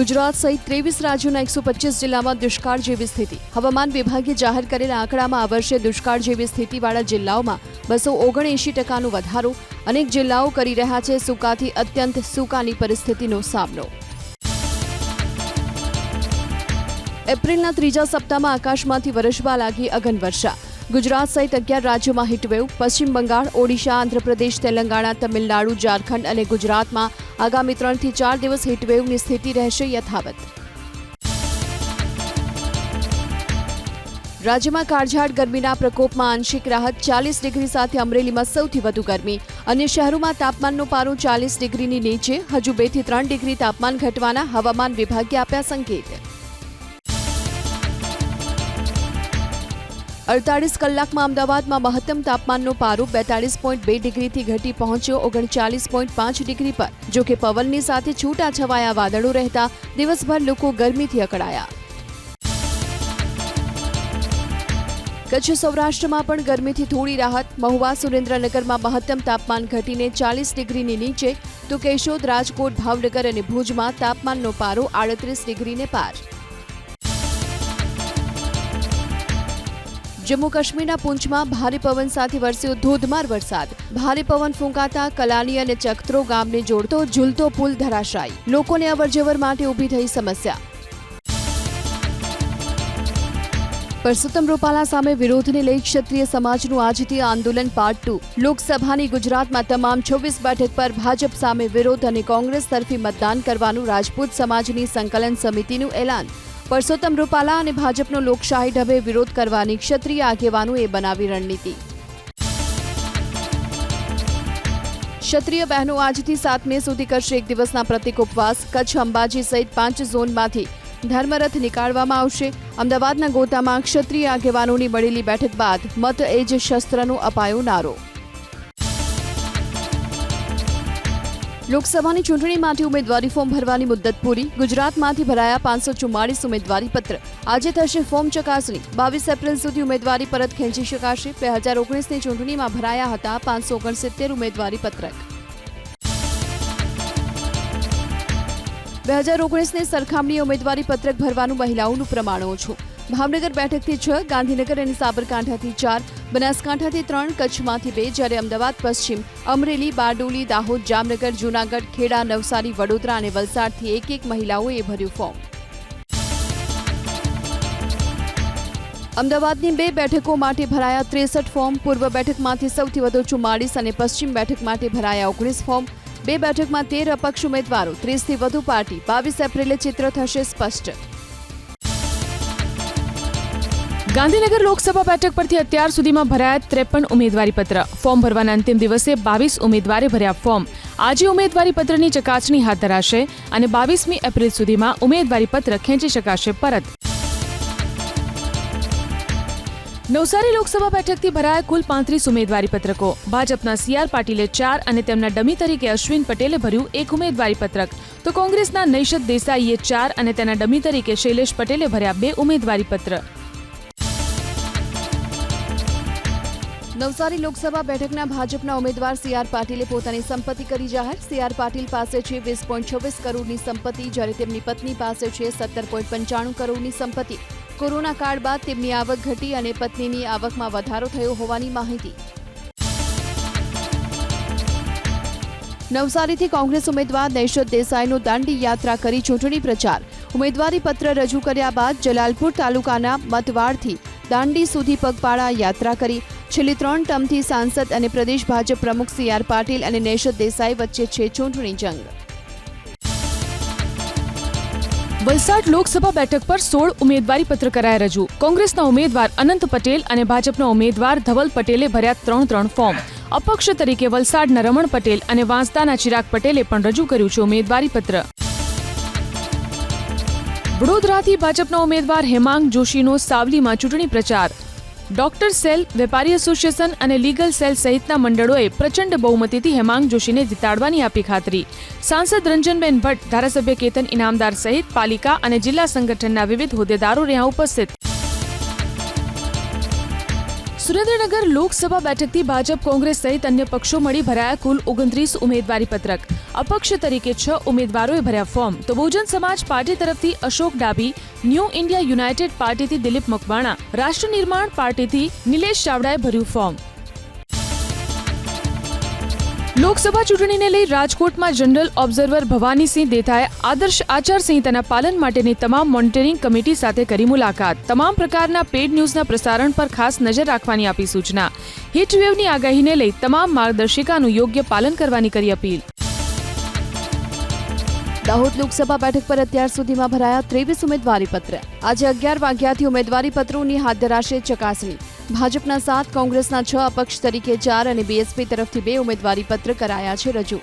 ગુજરાત સહિત ત્રેવીસ રાજ્યોના એકસો પચીસ જિલ્લામાં દુષ્કાળ જેવી સ્થિતિ. હવામાન વિભાગે જાહેર કરેલા આંકડામાં આ વર્ષે દુષ્કાળ જેવી સ્થિતિવાળા જિલ્લાઓમાં બસો ઓગણએંશી ટકાનો વધારો અનેક જિલ્લાઓ કરી રહ્યા છે. સૂકાથી અત્યંત સૂકાની પરિસ્થિતિનો સામનો. એપ્રિલના ત્રીજા સપ્તાહમાં આકાશમાંથી વરસવા લાગી અગન વર્ષા. ગુજરાત સહિત અગિયાર રાજ્યોમાં હીટવેવ, પશ્ચિમ બંગાળ, ઓડિશા, આંધ્રપ્રદેશ, તેલંગાણા, તમિલનાડુ, ઝારખંડ અને ગુજરાતમાં આગામી ત્રણથી ચાર દિવસ હીટવેવની સ્થિતિ રહેશે યથાવત. રાજ્યમાં કાળઝાળ ગરમીના પ્રકોપમાં આંશિક રાહત, ચાલીસ ડિગ્રી સાથે અમરેલીમાં સૌથી વધુ ગરમી. અન્ય શહેરોમાં તાપમાનનો પારો ચાલીસ ડિગ્રીની નીચે, હજુ બેથી ત્રણ ડિગ્રી તાપમાન ઘટવાના હવામાન વિભાગે આપ્યા સંકેત. અડતાલીસ કલાકમાં અમદાવાદમાં મહત્તમ તાપમાનનો પારો બેતાળીસ પોઈન્ટ બે ડિગ્રીથી ઘટી પહોંચ્યો, ઓગણચાલીસ પોઈન્ટ પાંચ ડિગ્રી પર. જોકે પવનની સાથે છૂટા છવાયા વાદળો રહેતા દિવસભર લોકો ગરમીથી અકળાયા. કચ્છ સૌરાષ્ટ્રમાં પણ ગરમીથી થોડી રાહત. મહુવા સુરેન્દ્રનગરમાં મહત્તમ તાપમાન ઘટીને ચાલીસ ડિગ્રીની નીચે. તો કેશોદ, રાજકોટ, ભાવનગર અને ભુજમાં તાપમાનનો પારો આડત્રીસ ડિગ્રીને પાર. જમ્મુ કાશ્મીરના પૂંછમાં ભારે પવન સાથે વરસ્યો ધોધમાર વરસાદ. ભારે પવન ફૂંકાતા કલાલી અને ચકત્રો ગામને જોડતો ઝૂલતો પુલ ધરાશાયી. લોકોને અવરજવર માટે ઊભી થઈ સમસ્યા. પરસોત્તમ રૂપાલા સામે વિરોધને લઈ ક્ષત્રિય સમાજનું આજથી આંદોલન પાર્ટ ટુ લોકસભાની ગુજરાતમાં તમામ છવ્વીસ બેઠક પર ભાજપ સામે વિરોધ અને કોંગ્રેસ તરફી મતદાન કરવાનું રાજપૂત સમાજની સંકલન સમિતિનું એલાન. પરસોત્તમ રૂપાલા અને ભાજપનો લોકશાહી ઢબે વિરોધ કરવાની ક્ષત્રિય આગેવાનોએ બનાવી રણનીતિ. ક્ષત્રિય બહેનો આજથી સાત મે સુધી કરશે એક દિવસના પ્રતિક ઉપવાસ. કચ્છ અંબાજી સહિત પાંચ ઝોનમાંથી ધર્મરથ નીકાળવામાં આવશે. અમદાવાદના ગોતામાં ક્ષત્રિય આગેવાનોની મળેલી બેઠક બાદ મત એ જ શસ્ત્રનો અપાયો નારો. લોકસભાની ચૂંટણી માટે ઉમેદવારી ફોર્મ ભરવાની મુદત પૂરી. ગુજરાતમાંથી ભરાયા પાંચસો ચુમ્માળીસ ઉમેદવારી પત્ર આજે થશે ફોર્મ ચકાસણી. બાવીસ એપ્રિલ સુધી ઉમેદવારી પરત ખેંચી શકાશે. બે હજાર ઓગણીસની ચૂંટણીમાં ભરાયા હતા પાંચસો ઓગણસિત્તેર ઉમેદવારી પત્રક બે હજાર ઓગણીસની સરખામણીએ ઉમેદવારી પત્રક ભરવાનું મહિલાઓનું પ્રમાણ ઓછું. ભાવનગર બેઠકથી છ, ગાંધીનગર અને સાબરકાંઠાથી ચાર, બનાસકાંઠાથી ત્રણ, કચ્છમાંથી બે, જ્યારે અમદાવાદ, પશ્ચિમ અમરેલી, બારડોલી, દાહોદ, જામનગર, જૂનાગઢ, ખેડા, નવસારી, વડોદરા અને વલસાડથી એક એક મહિલાઓએ ભર્યું ફોર્મ. અમદાવાદની બે બેઠકો માટે ભરાયા ત્રેસઠ ફોર્મ, પૂર્વ બેઠકમાંથી સૌથી વધુ ચુમ્માળીસ અને પશ્ચિમ બેઠક માટે ભરાયા ઓગણીસ ફોર્મ. બે બેઠકમાં તેર અપક્ષ ઉમેદવારો, ત્રીસથી વધુ પાર્ટી. બાવીસ એપ્રિલે ચિત્ર થશે સ્પષ્ટ. ગાંધીનગર લોકસભા બેઠક પરથી અત્યાર સુધીમાં ભરાયા ત્રેપન ઉમેદવારી પત્ર. ફોર્મ ભરવાના અંતિમ દિવસે બાવીસ ઉમેદવારે ભર્યા ફોર્મ. આજે ઉમેદવારી પત્રની ચકાસણી હાથ ધરાશે અને બાવીસમી એપ્રિલ સુધીમાં ઉમેદવારી પત્ર ખેંચી શકાશે પરત. નવસારી લોકસભા બેઠકથી ભરાયા કુલ પાંત્રીસ ઉમેદવારી પત્રકો. ભાજપના સીઆર પાટીલે ચાર અને તેમના ડમી તરીકે અશ્વિન પટેલે ભર્યું એક ઉમેદવારી પત્રક. તો કોંગ્રેસના નૈશદ દેસાઈએ ચાર અને તેના ડમી તરીકે શૈલેષ પટેલે ભર્યા બે ઉમેદવારી નવસારી લોકસભા બેઠકના ભાજપના ઉમેદવાર સી આર પાટીલે પોતાની સંપત્તિ કરી જાહેર. સી આર પાટીલ પાસે છે વીસ પોઈન્ટ છવ્વીસ કરોડની સંપત્તિ, જ્યારે તેમની પત્ની પાસે છે સત્તર પોઈન્ટ પંચાણું કરોડની સંપત્તિ. કોરોના કાળ બાદ તેમની આવક ઘટી અને પત્નીની આવકમાં વધારો થયો હોવાની માહિતી. નવસારીથી કોંગ્રેસ ઉમેદવાર નૈશદ દેસાઈનો દાંડી યાત્રા કરી ચૂંટણી પ્રચાર. ઉમેદવારી પત્ર રજૂ કર્યા બાદ જલાલપુર તાલુકાના મતવાડથી દાંડી સુધી પગપાળા યાત્રા કરી. છેલ્લી ત્રણ ટર્મથી સાંસદ અને પ્રદેશ ભાજપ પ્રમુખ સી આર પાટીલ અને નૈશદ દેસાઈ વચ્ચે છે ચૂંટણી જંગ. વલસાડ લોકસભા બેઠક પર સોળ ઉમેદવારી પત્ર કરાયા રજૂ. કોંગ્રેસના ઉમેદવાર અનંત પટેલ અને ભાજપના ઉમેદવાર ધવલ પટેલે ભર્યા ત્રણ ત્રણ ફોર્મ. અપક્ષ તરીકે વલસાડના રમણ પટેલ અને વાંસદાના ચિરાગ પટેલે પણ રજૂ કર્યું છે ઉમેદવારી પત્ર. વડોદરાથી ભાજપના ઉમેદવાર હેમાંગ જોશીનો સાવલીમાં ચૂંટણી પ્રચાર. ડોક્ટર સેલ, વેપારી એસોસિએશન અને લીગલ સેલ સહિતના મંડળોએ પ્રચંડ બહુમતીથી હેમાંગ જોશીને જીતાડવાની આપી ખાતરી. સાંસદ રંજનબેન ભટ્ટ, ધારાસભ્ય કેતન ઇનામદાર સહિત પાલિકા અને જિલ્લા સંગઠનના વિવિધ હોદ્દેદારો રહ્યા ઉપસ્થિત. સુરેન્દ્રનગર લોકસભા બેઠકથી ભાજપ, કોંગ્રેસ સહિત અન્ય પક્ષો મળી ભરાયા કુલ ઓગણત્રીસ ઉમેદવારી પત્રક. અપક્ષ તરીકે છ ઉમેદવારોએ ભર્યા ફોર્મ. તો બહુજન સમાજ પાર્ટી તરફથી Ashok Dabhi, new India united પાર્ટીથી Dilip Makwana, Rashtra Nirman પાર્ટીથી Nilesh ચાવડાએ ભર્યું ફોર્મ. લોકસભા ચૂંટણીને લઈ રાજકોટમાં જનરલ ઓબ્ઝર્વર ભવાનીસિંહ દેથાએ આદર્શ આચારસંહિતાના પાલન માટેની તમામ મોનિટરિંગ કમિટી સાથે કરી મુલાકાત. તમામ પ્રકારના પેડ ન્યૂઝના પ્રસારણ પર ખાસ નજર રાખવાની આપી સૂચના. હીટવેવની આગાહીને લઈ તમામ માર્ગદર્શિકાનું યોગ્ય પાલન કરવાની કરી અપીલ. દાહોદ લોકસભા બેઠક પર અત્યાર સુધીમાં ભરાયા ત્રેવીસ ઉમેદવારી પત્ર આજે અગિયાર વાગ્યાથી ઉમેદવારી પત્રોની હાથ ધરાશે ચકાસણી. ભાજપના સાત, કોંગ્રેસના છ, અપક્ષ તરીકે ચાર અને બીએસપી તરફથી બે ઉમેદવારીપત્ર કરાયા છે રજૂ.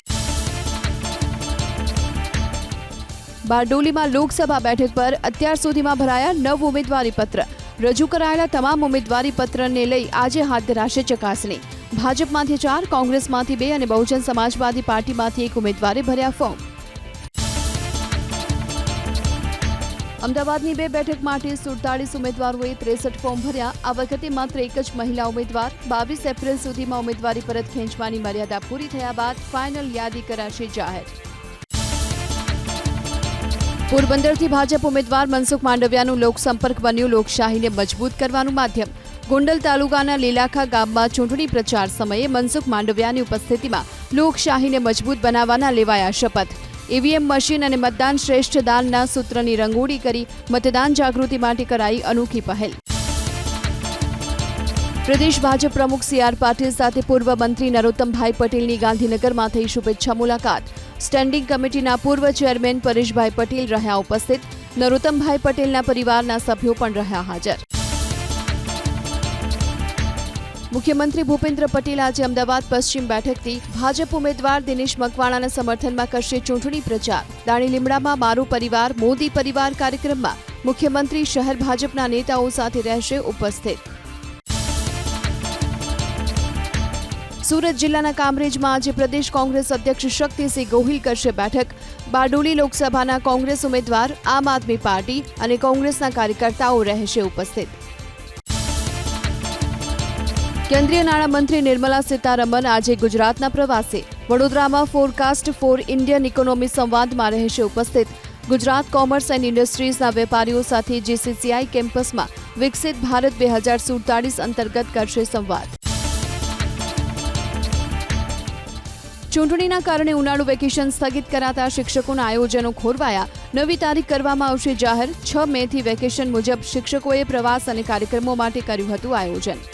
બારડોલીમાં લોકસભા બેઠક પર અત્યાર સુધીમાં ભરાયા નવ ઉમેદવારી પત્ર. રજૂ કરાયેલા તમામ ઉમેદવારી પત્રને લઈ આજે હાથ ધરાશે ચકાસણી. ભાજપમાંથી ચાર, કોંગ્રેસમાંથી બે અને બહુજન સમાજવાદી પાર્ટીમાંથી એક ઉમેદવારે ભર્યા ફોર્મ. અમદાવાદની બે બેઠક માટે સુડતાલીસ ઉમેદવારોએ ત્રેસઠ ફોર્મ ભર્યા. આ વખતે માત્ર એક જ મહિલા ઉમેદવાર. બાવીસ એપ્રિલ સુધીમાં ઉમેદવારી પરત ખેંચવાની મર્યાદા પૂરી થયા બાદ ફાઇનલ યાદી કરાશે જાહેર. પોરબંદરથી ભાજપ ઉમેદવાર મનસુખ માંડવિયાનું લોકસંપર્ક બન્યું. લોકશાહીને મજબૂત કરવાનું માધ્યમ. ગોંડલ તાલુકાના લીલાખા ગામમાં ચૂંટણી પ્રચાર સમયે મનસુખ માંડવિયાની ઉપસ્થિતિમાં લોકશાહીને મજબૂત બનાવવાના લેવાયા શપથ. ઈવીએમ મશીન અને મતદાન શ્રેષ્ઠ દાનના સૂત્રની રંગોળી કરી મતદાન જાગૃતિ માટે કરાઈ અનોખી પહેલ. પ્રદેશ ભાજપ પ્રમુખ સી આર પાટીલ સાથે પૂર્વ મંત્રી નરોત્તમભાઈ પટેલની ગાંધીનગરમાં થઈ શુભેચ્છા મુલાકાત. સ્ટેન્ડિંગ કમિટીના પૂર્વ ચેરમેન પરેશભાઈ પટેલ રહ્યા ઉપસ્થિત. નરોત્તમભાઈ પટેલના પરિવારના સભ્યો પણ રહ્યા હાજર. મુખ્યમંત્રી ભૂપેન્દ્ર પટેલ આજે અમદાવાદ પશ્ચિમ બેઠકથી ભાજપ ઉમેદવાર દિનેશ મકવાણાના સમર્થનમાં કરશે ચૂંટણી પ્રચાર. દાણી લીમડામાં મારો પરિવાર, મોદી પરિવાર કાર્યક્રમમાં મુખ્યમંત્રી શહેર ભાજપના નેતાઓ સાથે રહેશે ઉપસ્થિત. સુરત જિલ્લાના કામરેજમાં આજે પ્રદેશ કોંગ્રેસ અધ્યક્ષ શક્તિસિંહ ગોહિલ કરશે બેઠક. બારડોલી લોકસભાના કોંગ્રેસ ઉમેદવાર, આમ આદમી પાર્ટી અને કોંગ્રેસના કાર્યકર્તાઓ રહેશે ઉપસ્થિત. કેન્દ્રીય નાણામંત્રી નિર્મલા સીતારમણ આજે ગુજરાતના પ્રવાસે. વડોદરામાં ફોરકાસ્ટ ફોર ઇન્ડિયન ઇકોનોમી સંવાદમાં રહેશે ઉપસ્થિત. ગુજરાત કોમર્સ એન્ડ ઇન્ડસ્ટ્રીઝના વેપારીઓ સાથે જીસીસીઆઈ કેમ્પસમાં વિકસિત ભારત બે હજાર સુડતાલીસ અંતર્ગત કરશે સંવાદ. ચૂંટણીના કારણે ઉનાળુ વેકેશન સ્થગિત કરાતા શિક્ષકોના આયોજનો ખોરવાયા. નવી તારીખ કરવામાં આવશે જાહેર. છ મેથી વેકેશન મુજબ શિક્ષકોએ પ્રવાસ અને કાર્યક્રમો માટે કર્યું હતું આયોજન.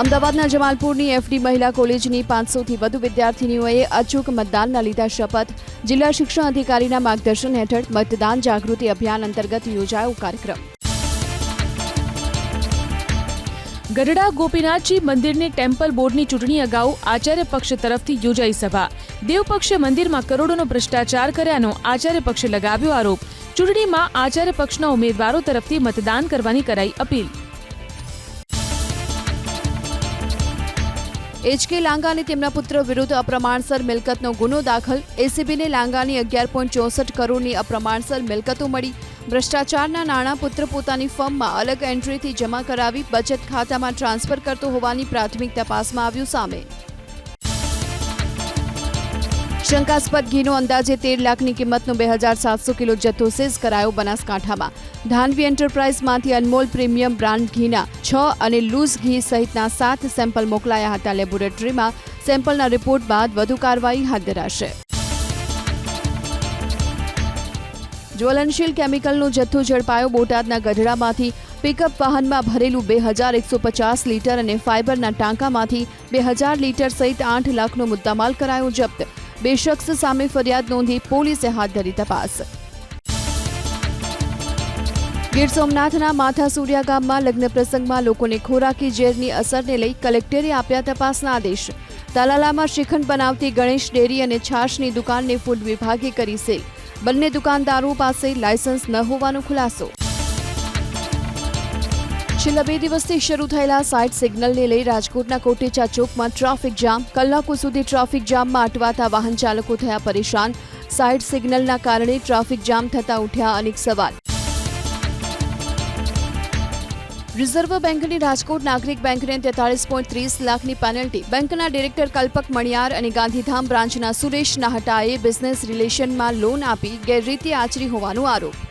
અમદાવાદના જમાલપુરની એફડી મહિલા કોલેજની પાંચસોથી વધુ વિદ્યાર્થીનીઓએ અચૂક મતદાનના લીધા શપથ. જિલ્લા શિક્ષણ અધિકારીના માર્ગદર્શન હેઠળ મતદાન જાગૃતિ અભિયાન અંતર્ગત યોજાયો કાર્યક્રમ. ગઢડા ગોપીનાથજી મંદિરની ટેમ્પલ બોર્ડની ચૂંટણી અગાઉ આચાર્ય પક્ષ તરફથી યોજાઈ સભા. દેવપક્ષે મંદિરમાં કરોડોનો ભ્રષ્ટાચાર કર્યાનો આચાર્ય પક્ષે લગાવ્યો આરોપ. ચૂંટણીમાં આચાર્ય પક્ષના ઉમેદવારો તરફથી મતદાન કરવાની કરાઈ અપીલ. એચકે અને તેમના પુત્ર વિરુદ્ધ અપ્રમાણસર મિલકતનો ગુનો દાખલ. એસીબીને લાંગાની અગિયાર પોઈન્ટ ચોસઠ કરોડની અપ્રમાણસર મિલકતો મળી. ભ્રષ્ટાચારના નાણાં પુત્ર પોતાની ફર્મમાં અલગ એન્ટ્રીથી જમા કરાવી બચત ખાતામાં ટ્રાન્સફર કરતો હોવાની પ્રાથમિક તપાસમાં આવ્યું સામે. શંકાસ્પદ ઘીનો અંદાજે તેર લાખની કિંમતનો બે હજાર સાતસો કિલો જથ્થો સીઝ કરાયો બનાસકાંઠામાં. ધાનવી એન્ટરપ્રાઇઝમાંથી અનમોલ પ્રીમિયમ બ્રાન્ડ ઘીના છ અને લૂઝ ઘી સહિતના સાત સેમ્પલ મોકલાયા હતા લેબોરેટરીમાં. સેમ્પલના રિપોર્ટ બાદ વધુ કાર્યવાહી હાથ ધરાશે. જ્વલનશીલ કેમિકલનો જથ્થો ઝડપાયો બોટાદના ગઢડામાંથી. પિકઅપ વાહનમાં ભરેલું બે હજાર એકસો પચાસ લીટર અને ફાઇબરના ટાંકામાંથી બે હજાર લીટર સહિત આઠ લાખનો મુદ્દામાલ કરાયો જપ્ત. બે શખ્સ સામે ફરિયાદ નોંધી પોલીસે હાથ ધરી તપાસ. ગીર સોમનાથના માથા સૂર્યા ગામમાં લગ્ન પ્રસંગમાં લોકોને ખોરાકી ઝેરની અસરને લઈ કલેક્ટરે આપ્યા તપાસના આદેશ. તાલાલામાં શ્રીખંડ બનાવતી ગણેશ ડેરી અને છાશની દુકાનને ફૂડ વિભાગે કરી સેલ. બંને દુકાનદારો પાસે લાયસન્સ ન હોવાનો ખુલાસો. છેલ્લા બે દિવસથી શરૂ થયેલા સાઇટ સિગ્નલને લઈ રાજકોટના કોટેચા ચોકમાં ટ્રાફિક જામ. કલાકો સુધી ટ્રાફિક જામમાં અટવાતા વાહન ચાલકો થયા પરેશાન. સાઇટ સિગ્નલના કારણે ટ્રાફિક જામ થતા ઉઠ્યા અનેક સવાલ. રિઝર્વ બેંકની રાજકોટ નાગરિક બેંકને તેતાળીસ પોઈન્ટ ત્રીસ લાખની પેનલ્ટી. બેંકના ડિરેક્ટર કલ્પક મણિયાર અને ગાંધીધામ બ્રાન્ચના સુરેશ નાહટાએ બિઝનેસ રિલેશનમાં લોન આપી ગેરરીતિ આચરી હોવાનો આરોપ.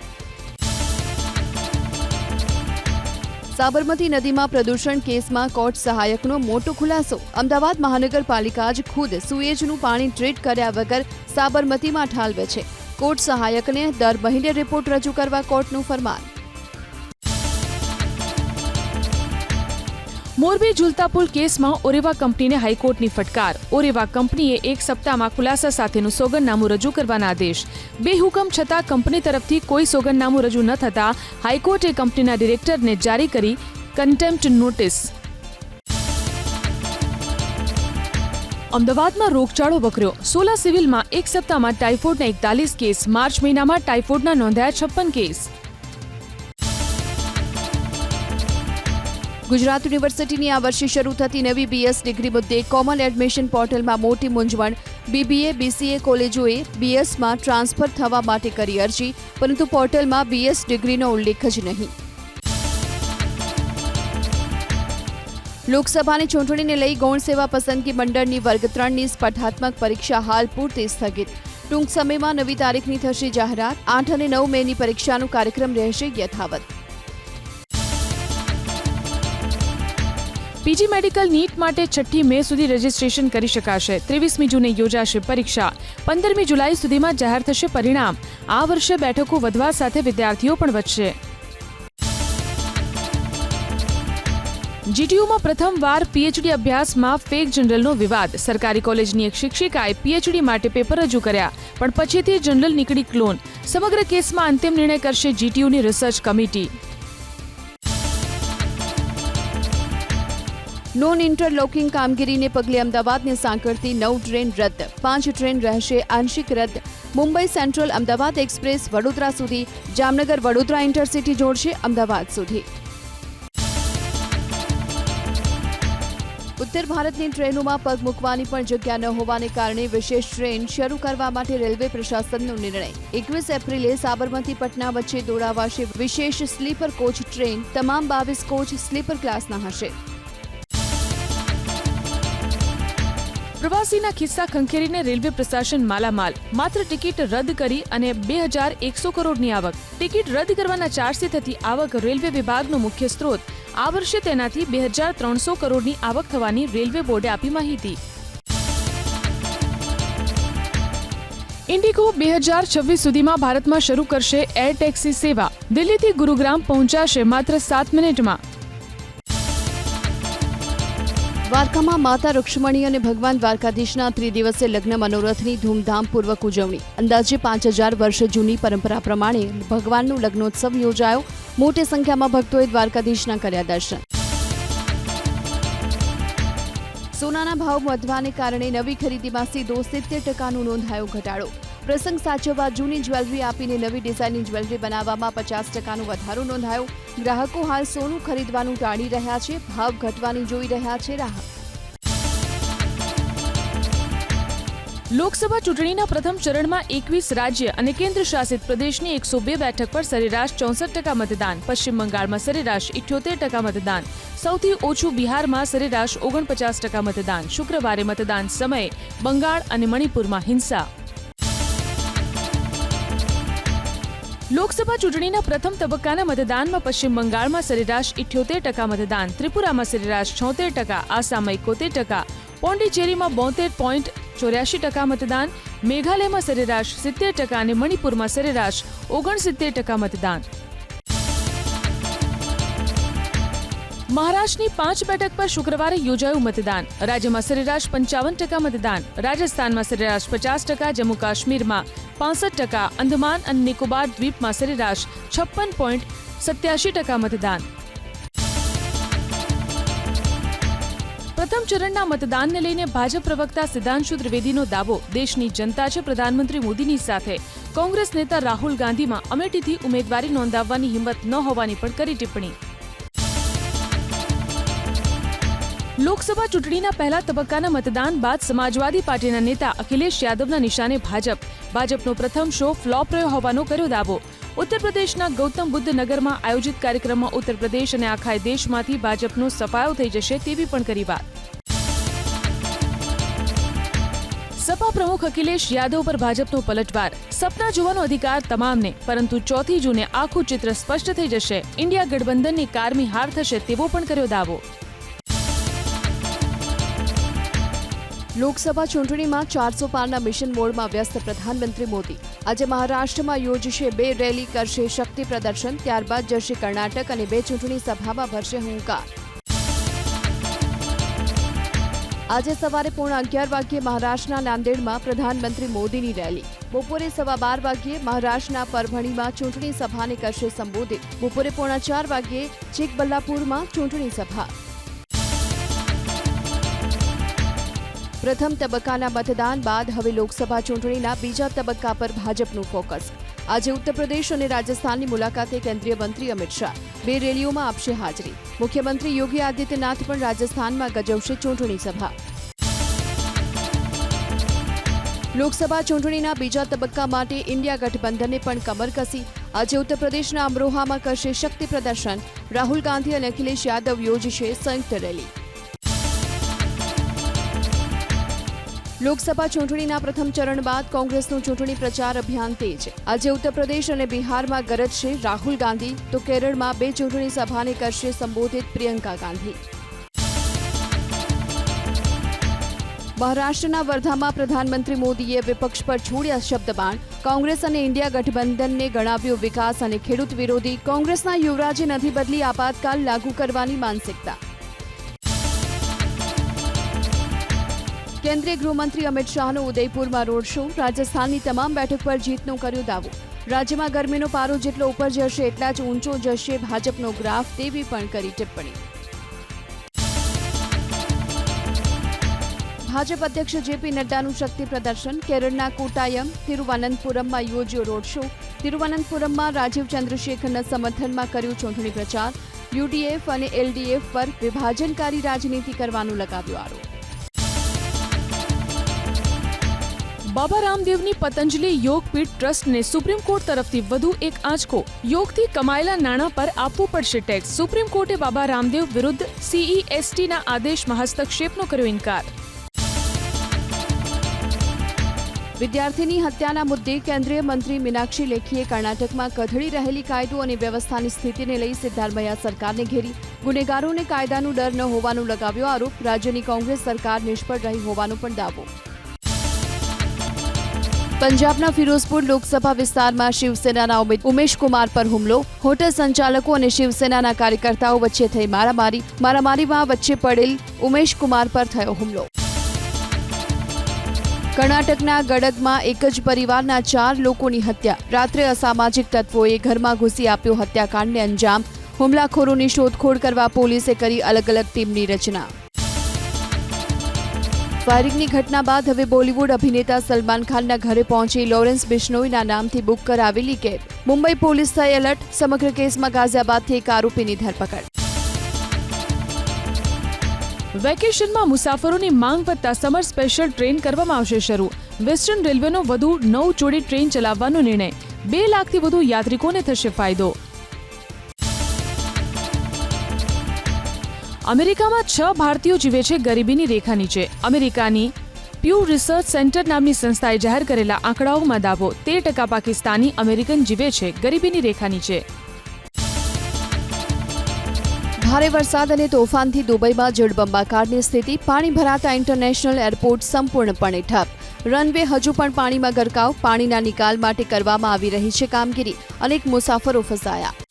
સાબરમતી નદીમાં પ્રદૂષણ કેસમાં કોર્ટ સહાયકનો મોટો ખુલાસો. અમદાવાદ મહાનગરપાલિકા જ ખુદ સુએજનું પાણી ટ્રીટ કર્યા વગર સાબરમતીમાં ઠાલવે છે. કોર્ટ સહાયકને દર મહિને રિપોર્ટ રજૂ કરવા કોર્ટનું ફરમાન. મોરબી ઝુલતા પુલ કેસમાં ઓરેવા કંપનીને હાઈકોર્ટની ફટકાર. ઓરેવા કંપનીએ એક સપ્તાહમાં ખુલાસા સાથેનું સોગંદનામું રજૂ કરવાના આદેશ. બે હુકમ છતાં કંપની તરફથી કોઈ સોગંદનામું રજૂ ન થતાં હાઈકોર્ટે કંપનીના ડિરેક્ટરને જારી કરી કન્ટેમ્પ્ટ નોટિસ. અમદાવાદમાં રોગચાળો વકર્યો. સોલા સિવિલમાં એક સપ્તાહમાં ટાઇફોઇડના એકતાલીસ કેસ. માર્ચ મહિનામાં ટાઇફોઇડના નોંધાયા છપ્પન કેસ. ગુજરાત યુનિવર્સિટીની આ વર્ષે શરૂ થતી નવી બીએસ ડિગ્રી મુદ્દે કોમન એડમિશન પોર્ટલમાં મોટી મૂંઝવણ. બીબીએ બીસીએ કોલેજોએ બીએસમાં ટ્રાન્સફર થવા માટે કરી અરજી, પરંતુ પોર્ટલમાં બીએસ ડિગ્રીનો ઉલ્લેખ જ નહીં. લોકસભાની ચૂંટણીને લઈ ગૌણ સેવા પસંદગી મંડળની વર્ગ ત્રણની સ્પર્ધાત્મક પરીક્ષા હાલ પૂરતી સ્થગિત. ટૂંક સમયમાં નવી તારીખની થશે જાહેરાત. આઠ અને નવ મેની પરીક્ષાનો કાર્યક્રમ રહેશે યથાવત. પીજી મેડિકલ નીટ માટે છઠ્ઠી મે સુધી રજીસ્ટ્રેશન કરી શકાશે. ત્રેવીસમી જૂને યોજાશે પરીક્ષા. પંદરમી જુલાઈ સુધીમાં જાહેર થશે પરિણામ. આ વર્ષે બેઠકો વધવા સાથે વિદ્યાર્થીઓ પણ વધશે. જીટીયુમાં પ્રથમવાર પીએચડી અભ્યાસમાં ફેક જનરલનો વિવાદ. સરકારી કોલેજની એક શિક્ષિકાએ પીએચડી માટે પેપર રજૂ કર્યા, પણ પછીથી જનરલ નીકળી ક્લોન. સમગ્ર કેસમાં અંતિમ નિર્ણય કરશે જીટીયુની રિસર્ચ કમિટી. નોન ઇન્ટરલોકિંગ કામગીરીને પગલે અમદાવાદને સાંકળતી નવ ટ્રેન રદ. પાંચ ટ્રેન રહેશે આંશિક રદ. મુંબઈ સેન્ટ્રલ અમદાવાદ એક્સપ્રેસ વડોદરા સુધી, જામનગર વડોદરા ઇન્ટરસિટી જોડશે અમદાવાદ સુધી. ઉત્તર ભારતની ટ્રેનોમાં પગ મૂકવાની પણ જગ્યા ન હોવાને કારણે વિશેષ ટ્રેન શરૂ કરવા માટે રેલવે પ્રશાસનનો નિર્ણય. એકવીસ એપ્રિલે સાબરમતી પટના વચ્ચે દોડાવાશે વિશેષ સ્લીપર કોચ ટ્રેન. તમામ બાવીસ કોચ સ્લીપર ક્લાસના હશે. પ્રવાસીના ખિસ્સા ખંખેરીને રેલવે પ્રશાસન માલામાલ. માત્ર ટિકિટ રદ કરી અને બે હજાર એકસો કરોડની આવક. ટિકિટ રદ કરવાના ચાર્જથી થતી આવક રેલવે વિભાગનો મુખ્ય સ્ત્રોત. આ વર્ષે તેનાથી બે હજાર ત્રણસો કરોડની આવક થવાની રેલવે બોર્ડે આપી માહિતી. ઇન્ડિગો બે હજાર છવ્વીસ સુધીમાં ભારતમાં શરૂ કરશે એર ટેક્સી સેવા. દિલ્હીથી ગુરુગ્રામ પહોંચાશે માત્ર સાત મિનિટમાં. દ્વારકામાં માતા રૂક્ષ્મણી અને ભગવાન દ્વારકાધીશના ત્રિદિવસીય લગ્ન મનોરથની ધૂમધામપૂર્વક ઉજવણી. અંદાજે પાંચ હજાર વર્ષ જૂની પરંપરા પ્રમાણે ભગવાનનો લગ્નોત્સવ યોજાયો. મોટી સંખ્યામાં ભક્તોએ દ્વારકાધીશના કર્યા દર્શન. સોનાના ભાવ વધવાને કારણે નવી ખરીદીમાં સીધો સિત્તેર ટકાનો નોંધાયો ઘટાડો. પ્રસંગ સાચવવા જૂની જ્વેલરી આપીને નવી ડિઝાઇનની જ્વેલરી બનાવવામાં પચાસ ટકાનો વધારો નોંધાયો. ગ્રાહકો હાલ સોનું ખરીદવાનું ટાળી રહ્યા છે, ભાવ ઘટવાની જોઈ રહ્યા છે રાહ લોકસભા ચૂંટણીના પ્રથમ ચરણમાં એકવીસ રાજ્ય અને કેન્દ્ર શાસિત પ્રદેશની એકસો બે બેઠક પર સરેરાશ ચોસઠ ટકા મતદાન. પશ્ચિમ બંગાળમાં સરેરાશ ઇઠ્યોતેર ટકા મતદાન. સૌથી ઓછું બિહારમાં સરેરાશ ઓગણપચાસ ટકા મતદાન. શુક્રવારે મતદાન સમયે બંગાળ અને મણિપુરમાં હિંસા. લોકસભા ચૂંટણીના પ્રથમ તબક્કાના મતદાનમાં પશ્ચિમ બંગાળમાં સરેરાશ ઇઠ્યોતેર ટકા મતદાન, ત્રિપુરામાં સરેરાશ છોતેર ટકા, આસામમાં એકોતેર ટકા, પોંડિચેરીમાં બોતેર પોઈન્ટ ચોર્યાસી ટકા મતદાન, મેઘાલયમાં સરેરાશ સિત્તેર ટકા અને મણિપુરમાં સરેરાશ ઓગણસિત્તેર ટકા મતદાન. મહારાષ્ટ્રની પાંચ બેઠક પર શુક્રવારે યોજાયું મતદાન. રાજ્યમાં સરેરાશ પંચાવન ટકા મતદાન. રાજસ્થાનમાં સરેરાશ પચાસ ટકા જમ્મુ કાશ્મીરમાં પાસઠ ટકા, અંદમાન અને નિકોબાર દ્વીપમાં સરેરાશ છપ્પન પોઈન્ટ સત્યાસી ટકા મતદાન. પ્રથમ ચરણના મતદાનને લઈને ભાજપ પ્રવક્તા સિદ્ધાંશુ ત્રિવેદીનો દાવો. દેશની જનતા છે પ્રધાનમંત્રી મોદીની સાથે. કોંગ્રેસ નેતા રાહુલ ગાંધીમાં અમેઠીથી ઉમેદવારી નોંધાવવાની હિંમત ન હોવાની પણ કરી ટિપ્પણી. લોકસભા ચૂંટણીના પહેલા તબક્કાના મતદાન બાદ સમાજવાદી પાર્ટીના નેતા અખિલેશ યાદવના નિશાને ભાજપ. ભાજપનો પ્રથમ શો ફ્લોપ રહ્યો હોવાનો કર્યો દાવો. ઉત્તર પ્રદેશના ગૌતમ બુદ્ધ નગરમાં આયોજિત કાર્યક્રમમાં ઉત્તર પ્રદેશ અને આખા દેશમાંથી ભાજપનો સફાયો થઈ જશે તેવી પણ કરી વાત. સપા પ્રમુખ અખિલેશ યાદવ પર ભાજપનો પલટવાર. સપના જોવાનો અધિકાર તમામને, પરંતુ ચોથી જૂને આખું ચિત્ર સ્પષ્ટ થઈ જશે. ઇન્ડિયા ગઠબંધનની કારમી હાર થશે તેવો પણ કર્યો દાવો. લોકસભા ચૂંટણીમાં ચારસો પારના મિશન મોડમાં વ્યસ્ત પ્રધાનમંત્રી મોદી. આજે મહારાષ્ટ્રમાં યોજશે બે રેલી કરશે શક્તિ પ્રદર્શન, ત્યારબાદ જશે કર્ણાટક અને બે ચૂંટણી સભામાં ભરશે હુંકાર. આજે સવારે પોણા અગિયાર વાગ્યે મહારાષ્ટ્રના નાંદેડમાં પ્રધાનમંત્રી મોદીની રેલી. બપોરે સવા બાર વાગ્યે મહારાષ્ટ્રના પરભણીમાં ચૂંટણી સભાને કરશે સંબોધિત. બપોરે પોણા ચાર વાગ્યે ચિકબલ્લાપુરમાં ચૂંટણી સભા. પ્રથમ તબક્કાના મતદાન બાદ હવે લોકસભા ચૂંટણીના બીજા તબક્કા પર ભાજપનું ફોકસ. આજે ઉત્તર પ્રદેશ અને રાજસ્થાનની મુલાકાતે કેન્દ્રીય મંત્રી અમિત શાહ બે રેલીઓમાં આપશે હાજરી. મુખ્યમંત્રી યોગી આદિત્યનાથ પણ રાજસ્થાનમાં ગજવશે ચૂંટણી સભા. લોકસભા ચૂંટણીના બીજા તબક્કા માટે ઇન્ડિયા ગઠબંધને પણ કમર કસી. આજે ઉત્તર પ્રદેશના અમરોહામાં કરશે શક્તિ પ્રદર્શન. રાહુલ ગાંધી અને અખિલેશ યાદવ યોજશે સંયુક્ત રેલી. લોકસભા ચૂંટણીના પ્રથમ ચરણ બાદ કોંગ્રેસનું ચૂંટણી પ્રચાર અભિયાન તેજ. આજે ઉત્તર પ્રદેશ અને બિહારમાં ગરજશે રાહુલ ગાંધી. તો કેરળમાં બે ચૂંટણી સભાને કરશે સંબોધિત પ્રિયંકા ગાંધી. મહારાષ્ટ્રના વર્ધામાં પ્રધાનમંત્રી મોદીએ વિપક્ષ પર છોડ્યા શબ્દબાણ. કોંગ્રેસ અને ઇન્ડિયા ગઠબંધનને ગણાવ્યો વિકાસ અને ખેડૂત વિરોધી. કોંગ્રેસના યુવરાજે નથી બદલી આપાતકાલ લાગુ કરવાની માનસિકતા. કેન્દ્રીય ગૃહમંત્રી અમિત શાહનો ઉદયપુરમાં રોડ શો. રાજસ્થાનની તમામ બેઠક પર જીતનો કર્યો દાવો. રાજ્યમાં ગરમીનો પારો જેટલો ઉપર જશે એટલા જ ઊંચો જશે ભાજપનો ગ્રાફ તેવી પણ કરી ટિપ્પણી. ભાજપ અધ્યક્ષ જેપી નડ્ડાનું શક્તિ પ્રદર્શન. કેરળના કોટાયમ, તિરુવનંતપુરમમાં યોજ્યો રોડ શો. તિરુવનંતપુરમમાં રાજીવ ચંદ્રશેખરના સમર્થનમાં કર્યું ચૂંટણી પ્રચાર. યુડીએફ અને એલડીએફ પર વિભાજનકારી રાજનીતિ કરવાનું લગાવ્યો આરોપ. બાબા રામદેવની પતંજલિ યોગપીઠ ટ્રસ્ટને સુપ્રીમ કોર્ટ તરફથી વધુ એક આંચકો. યોગથી કમાયેલા નાણાં પર આપવું પડશે ટેક્સ સુપ્રીમ કોર્ટે બાબા રામદેવ વિરુદ્ધ સીઈએસટીના આદેશમાં હસ્તક્ષેપનો કર્યો ઇનકાર. વિદ્યાર્થીની હત્યાના મુદ્દે કેન્દ્રીય મંત્રી મીનાક્ષી લેખીએ કર્ણાટકમાં કથળી રહેલી કાયદો અને વ્યવસ્થાની સ્થિતિને લઈ સિદ્ધારમૈયા સરકારને ઘેરી. ગુનેગારોને કાયદાનું ડર ન હોવાનું લગાવ્યો આરોપ. રાજ્યની કોંગ્રેસ સરકાર નિષ્ફળ રહી હોવાનો પણ દાવો. પંજાબના ફિરોઝપુર લોકસભા વિસ્તારમાં શિવસેનાના ઉમેશ કુમાર પર હુમલો. હોટલ સંચાલકો અને શિવસેનાના કાર્યકર્તાઓ વચ્ચે થઈ મારામારી. મારામારીમાં વચ્ચે પડેલ ઉમેશ કુમાર પર થયો હુમલો. કર્ણાટકના ગડગમાં એક જ પરિવારના ચાર લોકોની હત્યા. રાત્રે અસામાજિક તત્વોએ ઘરમાં ઘૂસી આપ્યો હત્યાકાંડને અંજામ. હુમલાખોરોની શોધખોળ કરવા પોલીસે કરી અલગ અલગ ટીમની રચના. ફાયરિંગની ઘટના બાદ હવે બોલિવૂડ અભિનેતા સલમાન ખાનના ઘરે પહોંચી લોરેન્સ બિશ્નોઈના નામથી બુક કરાવેલી કેબ મુંબઈ પોલીસ થઈ એલર્ટ, સમગ્ર કેસમાં ગાઝિયાબાદથી એક આરોપીની ધરપકડ. વેકેશનમાં મુસાફરોની માંગ વધતા સમર સ્પેશિયલ ટ્રેન કરવામાં આવશે શરૂ. વેસ્ટર્ન રેલવેનો વધુ નવ જોડી ટ્રેન ચલાવવાનો નિર્ણય. બે લાખથી વધુ યાત્રિકોને થશે ફાયદો. અમેરિકામાં છ ભારતીયો જીવે છે ગરીબીની રેખા નીચે. અમેરિકાની પ્યુ રિસર્ચ સેન્ટર નામની સંસ્થાએ જાહેર કરેલા આંકડાઓમાં દાવો, તેર ટકા પાકિસ્તાની અમેરિકન જીવે છે ગરીબીની રેખા નીચે. ભારે વરસાદ અને તોફાનથી દુબઈમાં જળબંબાકારની સ્થિતિ, પાણી ભરાતા ઇન્ટરનેશનલ એરપોર્ટ સંપૂર્ણપણે ઠપ. રનવે હજુ પણ પાણીમાં ગરકાવ, પાણીના નિકાલ માટે કરવામાં આવી રહી છે કામગીરી. અનેક મુસાફરો ફસાયા.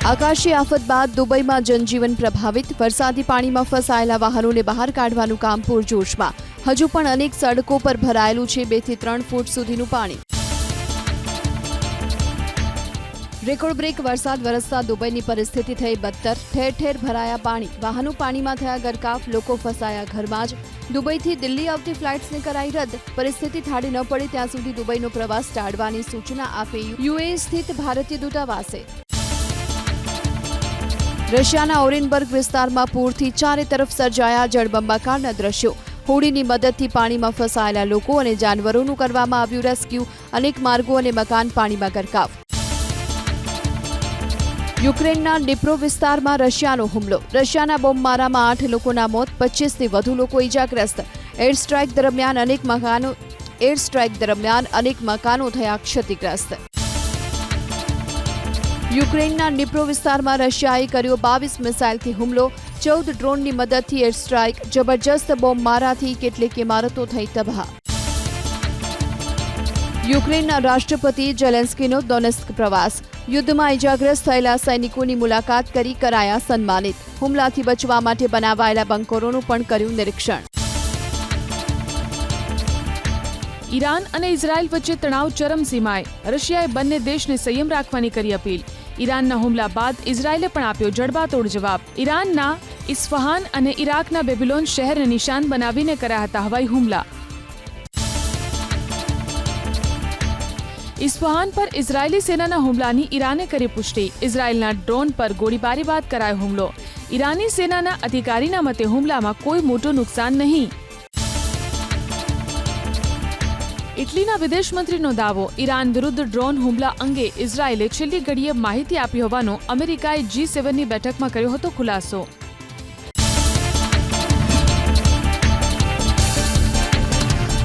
આકાશી આફત બાદ દુબઈમાં જનજીવન પ્રભાવિત વરસાદી પાણીમાં ફસાયેલા વાહનોને બહાર કાઢવાનું કામ પૂરજોશમાં હજુ પણ અનેક સડકો પર ભરાયેલું છે બેથી ત્રણ ફૂટ સુધીનું પાણી રેકોર્ડ બ્રેક વરસાદ વરસતા દુબઈની પરિસ્થિતિ થઈ બદતર ઠેર ઠેર ભરાયા પાણી વાહનો પાણીમાં થયા ગરકાફ લોકો ફસાયા ઘરમાં જ દુબઈથી દિલ્હી આવતી ફ્લાઇટ્સને કરાઈ રદ પરિસ્થિતિ થાળી ન પડે ત્યાં સુધી દુબઈનો પ્રવાસ ટાળવાની સૂચના આપી યુએ સ્થિત ભારતીય દૂતાવાસે રશિયાના ઓરેનબર્ગ વિસ્તારમાં પૂરથી ચારે તરફ સર્જાયા જળબંબાકારના દ્રશ્યો. હોડીની મદદથી પાણીમાં ફસાયેલા લોકો અને જાનવરોનું કરવામાં આવ્યું રેસ્ક્યુ, અનેક માર્ગો અને મકાન પાણીમાં ગરકાવ. યુક્રેનના ડિપ્રો વિસ્તારમાં રશિયાનો હુમલો. રશિયાના બોમ્બમારામાં આઠ લોકોના મોત પચીસથી વધુ લોકો ઇજાગ્રસ્ત. એર સ્ટ્રાઇક દરમિયાન અનેક મકાનો એર સ્ટ્રાઇક દરમિયાન અનેક મકાનો થયા ક્ષતિગ્રસ્ત. યુક્રેનના નિપ્રો વિસ્તારમાં રશિયાએ કર્યો બાવીસ મિસાઇલથી હુમલો. ચૌદ ડ્રોનની મદદથી એર સ્ટ્રાઇક. જબરજસ્ત બોમ્બમારાથી કેટલીક ઇમારતો થઈ તબાહ. યુક્રેનના રાષ્ટ્રપતિ જેલેન્સ્કીનો ડોનેસ્ક પ્રવાસ. યુદ્ધમાં ઇજાગ્રસ્ત થયેલા સૈનિકોની મુલાકાત કરી કરાયા સન્માનિત. હુમલાથી બચવા માટે બનાવાયેલા બંકરોનું પણ કર્યું નિરીક્ષણ. ઈરાન અને ઇઝરાયલ વચ્ચે તણાવ ચરમસીમાએ રશિયાએ બંને દેશને સંયમ રાખવાની કરી અપીલ. ઈરાનના હુમલા બાદ ઇઝરાયલે પણ આપ્યો જડબાતોડ જવાબ. ઈરાનના ઇસ્ફહાન અને ઇરાકના બેબિલોન શહેરને નિશાન બનાવીને કર્યા હતા હવાઈ હુમલા. ઇસ્ફહાન પર ઇઝરાયેલી સેનાના હુમલાની ઈરાને કરી પુષ્ટિ. ઇઝરાયેલના ડ્રોન પર ગોળીબારી બાદ કરાયો હુમલો. ઈરાની સેનાના અધિકારીના મતે હુમલામાં કોઈ મોટું નુકસાન નહીં. ઇટલીના વિદેશ મંત્રીનો દાવો. ઈરાન વિરુદ્ધ ડ્રોન હુમલા અંગે ઇઝરાયેલે છેલ્લી ઘડીએ માહિતી આપી હોવાનો અમેરિકાએ જી સેવનની બેઠકમાં કર્યો હતો ખુલાસો.